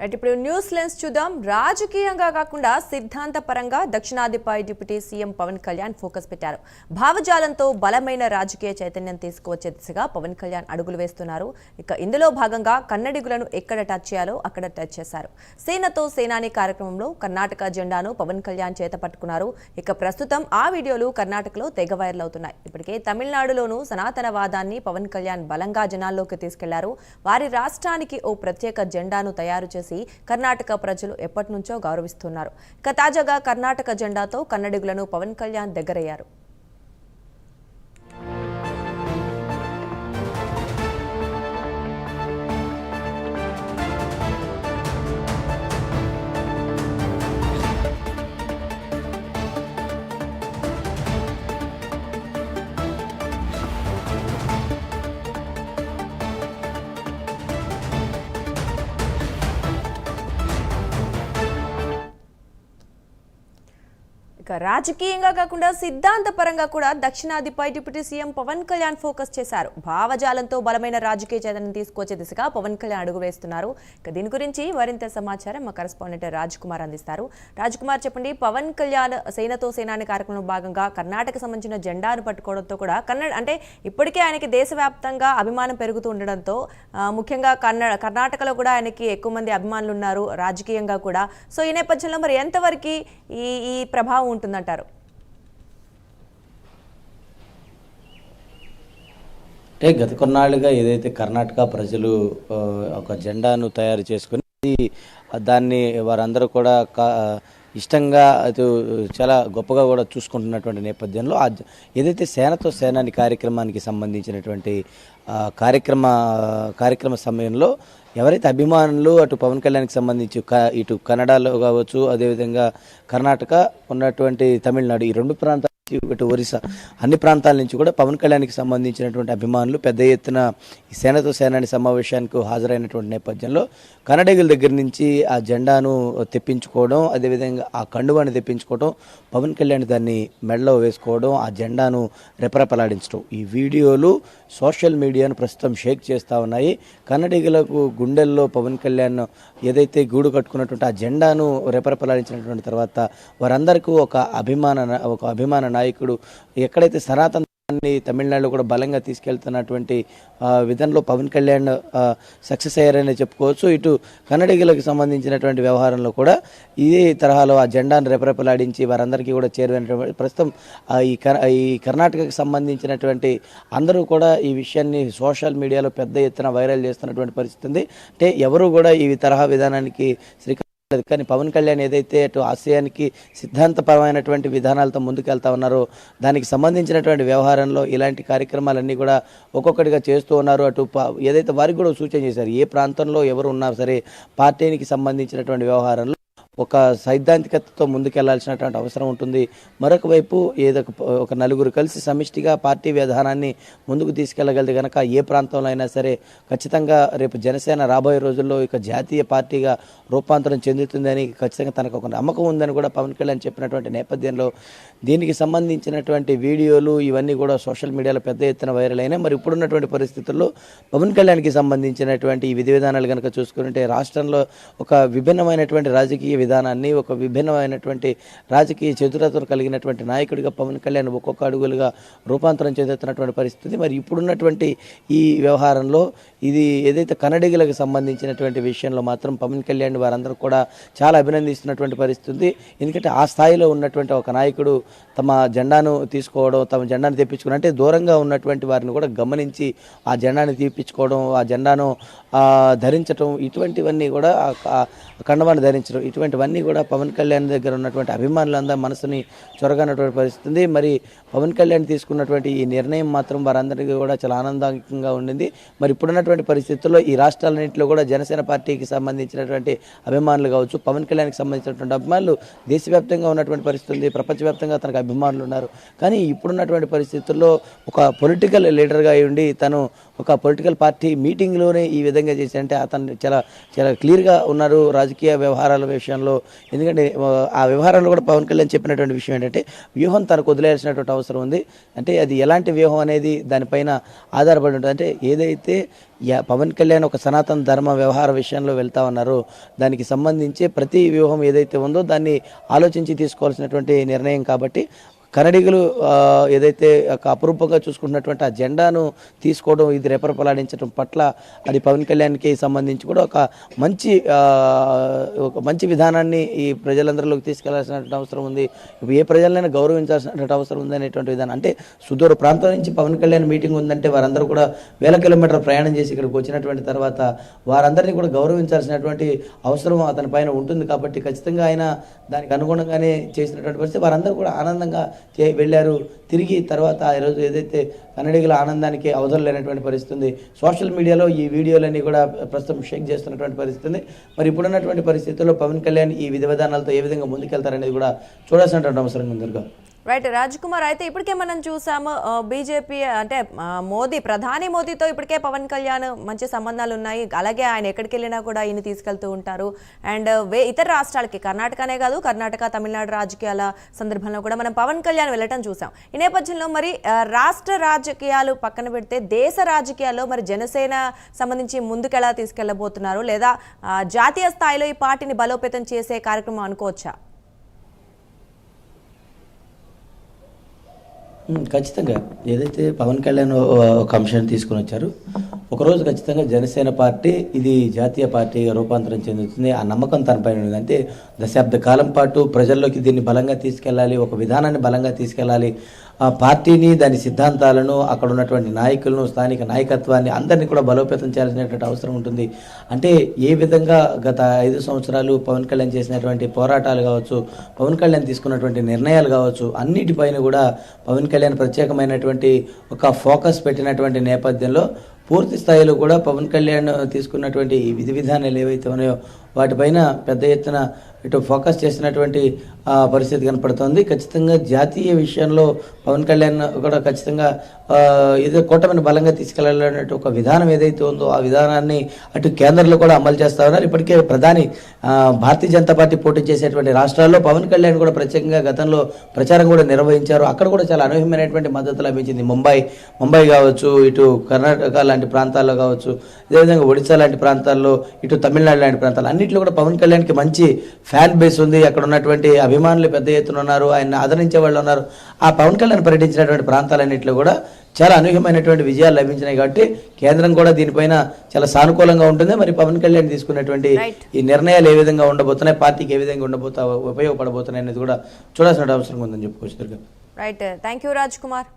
Right ఇప్పుడు news lens చూద్దాం. రాజకీయంగా కాకుండా సిద్ధాంత పరంగా దక్షిణాదిపై deputy CM Pawan Kalyan focus పెట్టారు. భావజాలంతో బలమైన రాజకీయ చైతన్యం తీసుకువచ్చే దిశగా పవన్ కళ్యాణ్ అడుగులు వేస్తున్నారు. ఇక ఇందులో భాగంగా కన్నడిగులను ఎక్కడ టచ్ చేయాలో అక్కడ టచ్ చేశారు. సేనతో సేనాని కార్యక్రమంలో కర్ణాటక జెండాను పవన్ కళ్యాణ్ చేత పట్టుకున్నారు. ఇక ప్రస్తుతం ఆ వీడియోలు కర్ణాటకలో తెగ వైరల్ అవుతున్నాయి. ఇప్పటికే తమిళనాడులోనూ సనాతనవాదాన్ని పవన్ కళ్యాణ్ బలంగా జనాల్లోకి తీసుకెళ్ళారు. వారి రాష్ట్రానికి ఓ ప్రత్యేక జెండాను తయారు చేసి కర్ణాటక ప్రజలు ఎప్పటి నుంచో గౌరవిస్తున్నారు. ఇక తాజాగా కర్ణాటక జెండాతో కన్నడిగులను పవన్ కళ్యాణ్ దగ్గరయ్యారు. రాజకీయంగా కాకుండా సిద్ధాంతపరంగా కూడా దక్షిణాదిపై deputy CM Pawan Kalyan focus చేశారు. భావజాలంతో బలమైన రాజకీయ చైతన్యం తీసుకొచ్చే దిశగా పవన్ కళ్యాణ్ అడుగు వేస్తున్నారు. ఇక దీని గురించి మరింత సమాచారం మా కరెస్పాండెంట్ రాజ్ కుమార్ అందిస్తారు. రాజ్ కుమార్ చెప్పండి పవన్ కళ్యాణ్ సేనతో సేనాని కార్యక్రమంలో భాగంగా కర్ణాటక సంబంధించిన జెండాను పట్టుకోవడంతో కూడా కన్నడ అంటే ఇప్పటికే ఆయనకి దేశవ్యాప్తంగా అభిమానం పెరుగుతూ ఉండడంతో ముఖ్యంగా కన్నడ కర్ణాటకలో కూడా ఆయనకి ఎక్కువ మంది అభిమానులు ఉన్నారు రాజకీయంగా కూడా. సో ఈ నేపథ్యంలో మరి ఎంతవరకు ఈ ఈ ప్రభావం ఉంటుందంటారు అంటే గత కొన్నాళ్ళుగా ఏదైతే కర్ణాటక ప్రజలు ఒక జెండాను తయారు చేసుకుని దాన్ని వారందరూ కూడా కా- ఇష్టంగా అది చాలా గొప్పగా కూడా చూసుకుంటున్నటువంటి నేపథ్యంలో ఆ ఏదైతే సేనతో సేనాని కార్యక్రమానికి సంబంధించినటువంటి కార్యక్రమ కార్యక్రమ సమయంలో ఎవరైతే అభిమానులు అటు పవన్ కళ్యాణ్కి సంబంధించి క- ఇటు కన్నడలో కావచ్చు అదేవిధంగా కర్ణాటక ఉన్నటువంటి తమిళనాడు ఈ రెండు ప్రాంతాలు ఇటు ఒరిస్సా. అన్ని ప్రాంతాల నుంచి కూడా పవన్ కళ్యాణ్కి సంబంధించినటువంటి అభిమానులు పెద్ద ఎత్తున ఈ సేనతో సేనాని సమావేశానికి హాజరైనటువంటి నేపథ్యంలో కన్నడగిల దగ్గర నుంచి ఆ జెండాను తెప్పించుకోవడం అదేవిధంగా ఆ కండువాన్ని తెప్పించుకోవడం పవన్ కళ్యాణ్ దాన్ని మెడలో వేసుకోవడం ఆ జెండాను రెపరెపలాడించడం. ఈ వీడియోలు సోషల్ మీడియాను ప్రస్తుతం షేక్ చేస్తూ ఉన్నాయి. కన్నడిగలకు గుండెల్లో పవన్ కళ్యాణ్ ఏదైతే గూడు కట్టుకున్నటువంటి ఆ జెండాను రెపరెపలాడించినటువంటి తర్వాత వారందరికీ ఒక అభిమాన ఒక అభిమాన నాయకుడు ఎక్కడైతే సనాతనాన్ని తమిళనాడులో కూడా బలంగా తీసుకెళ్తున్నటువంటి విధంలో పవన్ కళ్యాణ్ సక్సెస్ అయ్యారని చెప్పుకోవచ్చు. ఇటు కన్నడిగలకు సంబంధించినటువంటి వ్యవహారంలో కూడా ఇదే తరహాలో ఆ జెండాను రెపరెపలాడించి వారందరికీ కూడా చేరువైనటువంటి ప్రస్తుతం ఈ ఈ కర్ణాటకకు సంబంధించినటువంటి అందరూ కూడా ఈ విషయాన్ని సోషల్ మీడియాలో పెద్ద ఎత్తున వైరల్ చేస్తున్నటువంటి పరిస్థితి ఉంది. అంటే ఎవరు కూడా ఈ తరహా విధానానికి శ్రీకారం లేదు. కానీ పవన్ కళ్యాణ్ ఏదైతే అటు ఆశయానికి సిద్ధాంతపరమైనటువంటి విధానాలతో ముందుకెళ్తా ఉన్నారో దానికి సంబంధించినటువంటి వ్యవహారంలో ఇలాంటి కార్యక్రమాలన్నీ కూడా ఒక్కొక్కటిగా చేస్తూ ఉన్నారు. అటు ఏదైతే వారికి కూడా సూచన చేశారు ఏ ప్రాంతంలో ఎవరు ఉన్నా సరే పార్టీకి సంబంధించినటువంటి వ్యవహారంలో ఒక సైద్ధాంతికతతో ముందుకెళ్ళాల్సినటువంటి అవసరం ఉంటుంది. మరొక వైపు ఏదో ఒక- ఒక నలుగురు కలిసి సమిష్టిగా పార్టీ విధానాన్ని ముందుకు తీసుకెళ్ళగలిగితే కనుక ఏ ప్రాంతంలో అయినా సరే ఖచ్చితంగా రేపు జనసేన రాబోయే రోజుల్లో ఇక జాతీయ పార్టీగా రూపాంతరం చెందుతుందని ఖచ్చితంగా తనకు ఒక నమ్మకం ఉందని కూడా పవన్ కళ్యాణ్ చెప్పినటువంటి నేపథ్యంలో దీనికి సంబంధించినటువంటి వీడియోలు ఇవన్నీ కూడా సోషల్ మీడియాలో పెద్ద ఎత్తున వైరల్ అయినాయి. మరి ఇప్పుడున్నటువంటి పరిస్థితుల్లో పవన్ కళ్యాణ్కి సంబంధించినటువంటి ఈ విధి విధానాలు కనుక చూసుకుంటే రాష్ట్రంలో ఒక విభిన్నమైనటువంటి రాజకీయ విధానాన్ని ఒక విభిన్నమైనటువంటి రాజకీయ చతురతను కలిగినటువంటి నాయకుడిగా పవన్ కళ్యాణ్ ఒక్కొక్క అడుగులుగా రూపాంతరం చెందుతున్నటువంటి పరిస్థితి. మరి ఇప్పుడున్నటువంటి ఈ వ్యవహారంలో ఇది ఏదైతే కన్నడిగులకు సంబంధించినటువంటి విషయంలో మాత్రం పవన్ కళ్యాణ్ వారందరూ కూడా చాలా అభినందిస్తున్నటువంటి పరిస్థితి ఎందుకంటే ఆ స్థాయిలో ఉన్నటువంటి ఒక నాయకుడు తమ జెండాను తీసుకోవడం తమ జెండాను తెప్పించుకోవడం అంటే దూరంగా ఉన్నటువంటి వారిని కూడా గమనించి ఆ జెండాను తీపించుకోవడం ఆ జెండాను ధరించడం ధరించటం ఇటువంటివన్నీ కూడా కండవాన్ని ధరించడం ఇటువంటి ఇవన్నీ కూడా పవన్ కళ్యాణ్ దగ్గర ఉన్నటువంటి అభిమానులందరి మనసుని చొరగనటువంటి పరిస్థితి మరి పవన్ కళ్యాణ్ తీసుకున్నటువంటి ఈ నిర్ణయం మాత్రం వారందరికీ కూడా చాలా ఆనందంగా ఉండింది. మరి ఇప్పుడున్నటువంటి పరిస్థితుల్లో ఈ రాష్ట్రాలన్నింటిలో కూడా జనసేన పార్టీకి సంబంధించినటువంటి అభిమానులు కావచ్చు పవన్ కళ్యాణ్కి సంబంధించినటువంటి అభిమానులు దేశవ్యాప్తంగా ఉన్నటువంటి పరిస్థితి ఉంది ప్రపంచవ్యాప్తంగా తనకు అభిమానులు ఉన్నారు. కానీ ఇప్పుడున్నటువంటి పరిస్థితుల్లో ఒక పొలిటికల్ లీడర్గా ఉండి తను ఒక పొలిటికల్ పార్టీ మీటింగ్లోనే ఈ విధంగా చేసి అంటే అతను చాలా చాలా క్లియర్గా ఉన్నారు రాజకీయ వ్యవహారాల విషయంలో. ఎందుకంటే ఆ, వ్యవహారంలో కూడా పవన్ కళ్యాణ్ చెప్పినటువంటి విషయం ఏంటంటే వ్యూహం తనకు వదిలేయాల్సినటువంటి అవసరం ఉంది. అంటే అది ఎలాంటి వ్యూహం అనేది దానిపైన ఆధారపడి ఉంటుంది. అంటే ఏదైతే యా- పవన్ కళ్యాణ్ ఒక సనాతన ధర్మ వ్యవహార విషయంలో వెళ్తా ఉన్నారో దానికి సంబంధించి ప్రతి వ్యూహం ఏదైతే ఉందో దాన్ని ఆలోచించి తీసుకోవాల్సినటువంటి నిర్ణయం కాబట్టి కన్నడిగులు ఏదైతే ఒక అపురూపంగా చూసుకుంటున్నటువంటి ఆ జెండాను తీసుకోవడం ఇది రెపరెపలాడించడం పట్ల అది పవన్ కళ్యాణ్కి సంబంధించి కూడా ఒక మంచి ఒక మంచి విధానాన్ని ఈ ప్రజలందరిలోకి తీసుకెళ్ళాల్సినటువంటి అవసరం ఉంది. ఏ ప్రజలైనా గౌరవించాల్సినటువంటి అవసరం ఉంది అనేటువంటి విధానం. అంటే సుదూర ప్రాంతం నుంచి పవన్ కళ్యాణ్ మీటింగ్ ఉందంటే వారందరూ కూడా వేల కిలోమీటర్ల ప్రయాణం చేసి ఇక్కడికి వచ్చినటువంటి తర్వాత వారందరినీ కూడా గౌరవించాల్సినటువంటి అవసరం అతని పైన ఉంటుంది కాబట్టి ఖచ్చితంగా ఆయన దానికి అనుగుణంగానే చేసినటువంటి పరిస్థితి. వారందరూ కూడా ఆనందంగా వెళ్ళారు. తిరిగి తర్వాత ఈరోజు ఏదైతే కన్నడిగుల ఆనందానికి అవధులు లేనటువంటి పరిస్థితుంది సోషల్ మీడియాలో ఈ వీడియోలన్నీ కూడా ప్రస్తుతం షేక్ చేస్తున్నటువంటి పరిస్థితుంది. మరి ఇప్పుడున్నటువంటి పరిస్థితుల్లో పవన్ కళ్యాణ్ ఈ విధి విధానాలతో ఏ విధంగా ముందుకెళ్తారనేది కూడా చూడాల్సినటువంటి అవసరం ఉంది దుర్గా. రైట్ రాజ్ కుమార్ అయితే ఇప్పటికే మనం చూసాము బీజేపీ అంటే మోదీ ప్రధాని మోదీతో ఇప్పటికే పవన్ కళ్యాణ్ మంచి సంబంధాలు ఉన్నాయి. అలాగే ఆయన ఎక్కడికి వెళ్ళినా కూడా ఈయన తీసుకెళ్తూ ఉంటారు. అండ్ వే ఇతర రాష్ట్రాలకి కర్ణాటకనే కాదు కర్ణాటక తమిళనాడు రాజకీయాల సందర్భంలో కూడా మనం పవన్ కళ్యాణ్ వెళ్ళటం చూసాం. ఈ నేపథ్యంలో మరి రాష్ట్ర రాజకీయాలు పక్కన పెడితే దేశ రాజకీయాల్లో మరి జనసేన సంబంధించి ముందుకెలా తీసుకెళ్ళబోతున్నారు లేదా జాతీయ స్థాయిలో ఈ పార్టీని బలోపేతం చేసే కార్యక్రమం అనుకోవచ్చా? ఖచ్చితంగా. ఏదైతే పవన్ కళ్యాణ్ ఒక అంశాన్ని తీసుకుని వచ్చారు ఒకరోజు ఖచ్చితంగా జనసేన పార్టీ ఇది జాతీయ పార్టీగా రూపాంతరం చెందుతుంది. ఆ నమ్మకం తనపైన ఉంది. అంటే దశాబ్ద కాలం పాటు ప్రజల్లోకి దీన్ని బలంగా తీసుకెళ్ళాలి ఒక విధానాన్ని బలంగా తీసుకెళ్ళాలి ఆ పార్టీని దాని సిద్ధాంతాలను అక్కడ ఉన్నటువంటి నాయకులను స్థానిక నాయకత్వాన్ని అందరినీ కూడా బలోపేతం చేయాల్సినటువంటి అవసరం ఉంటుంది. అంటే ఏ విధంగా గత ఐదు సంవత్సరాలు పవన్ కళ్యాణ్ చేసినటువంటి పోరాటాలు కావచ్చు పవన్ కళ్యాణ్ తీసుకున్నటువంటి నిర్ణయాలు కావచ్చు అన్నిటిపైన కూడా పవన్ కళ్యాణ్ ప్రత్యేకమైనటువంటి ఒక ఫోకస్ పెట్టినటువంటి నేపథ్యంలో పూర్తి స్థాయిలో కూడా పవన్ కళ్యాణ్ తీసుకున్నటువంటి విధి విధానాలు ఏవైతే ఉన్నాయో వాటిపైన పెద్ద ఎత్తున ఇటు ఫోకస్ చేసినటువంటి పరిస్థితి కనపడుతోంది. ఖచ్చితంగా జాతీయ విషయంలో పవన్ కళ్యాణ్ కూడా ఖచ్చితంగా ఆ, ఏదో కూటమిని బలంగా తీసుకెళ్ళాలనే ఒక విధానం ఏదైతే ఉందో ఆ విధానాన్ని అటు కేంద్రంలో కూడా అమలు చేస్తా ఉన్నారు. ఇప్పటికే ప్రధాని భారతీయ జనతా పార్టీ పోటీ చేసేటువంటి రాష్ట్రాల్లో పవన్ కళ్యాణ్ కూడా ప్రత్యేకంగా గతంలో ప్రచారం కూడా నిర్వహించారు. అక్కడ కూడా చాలా అనూహ్యమైనటువంటి మద్దతు లభించింది. ముంబై ముంబై కావచ్చు ఇటు కర్ణాటక లాంటి ప్రాంతాల్లో కావచ్చు అదేవిధంగా ఒడిశా లాంటి ప్రాంతాల్లో ఇటు తమిళనాడు లాంటి ప్రాంతాలు అన్నింటిలో కూడా పవన్ కళ్యాణ్కి మంచి ఫ్యాన్ బేస్ ఉంది. అక్కడ ఉన్నటువంటి అభిమానులు పెద్ద ఎత్తున ఉన్నారు. ఆయన ఆదరించే వాళ్ళు ఉన్నారు. ఆ పవన్ కళ్యాణ్ పర్యటించినటువంటి ప్రాంతాలన్నింటిలో కూడా చాలా అనూహ్యమైనటువంటి విజయాలు లభించినాయి కాబట్టి కేంద్రం కూడా దీనిపైన చాలా సానుకూలంగా ఉంటుంది. మరి పవన్ కళ్యాణ్ తీసుకున్నటువంటి. ఈ నిర్ణయాలు ఏ విధంగా ఉండబోతున్నాయి? పార్టీకి ఏ విధంగా ఉండబోతా ఉపయోగపడబోతున్నాయి అనేది కూడా చూడాల్సిన అవసరం ఉందని చెప్పుకోవచ్చు right thank you Raj Kumar